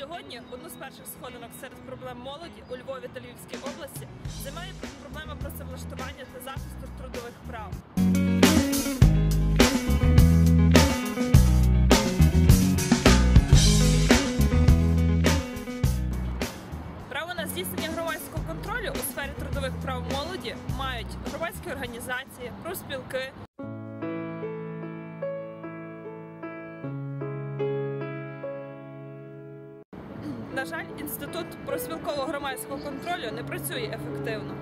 Сьогодні одну з перших сходинок серед проблем молоді у Львові та Львівській області займає проблема працевлаштування та захисту трудових прав. Право на здійснення громадського контролю у сфері трудових прав молоді мають громадські організації, профспілки, На жаль, інститут профспілкового громадського контролю не працює ефективно.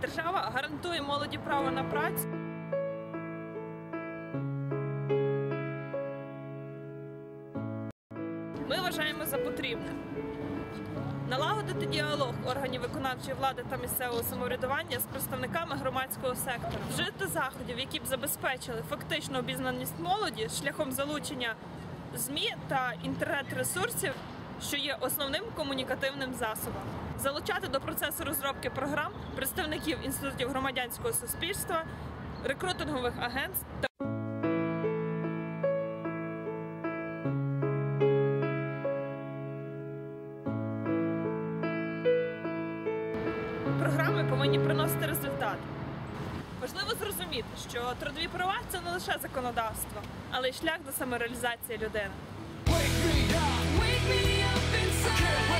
Держава гарантує молоді право на працю. Ми вважаємо за потрібне налагодити діалог органів виконавчої влади та місцевого самоврядування з представниками громадського сектора, вжити заходів, які б забезпечили фактичну обізнаність молоді шляхом залучення ЗМІ та інтернет-ресурсів, що є основним комунікативним засобом, залучати до процесу розробки програм представників інститутів громадянського суспільства, рекрутингових агентств та програми повинні приносити результат. Важливо зрозуміти, що трудові права це не лише законодавство, але й шлях до самореалізації людини. Secure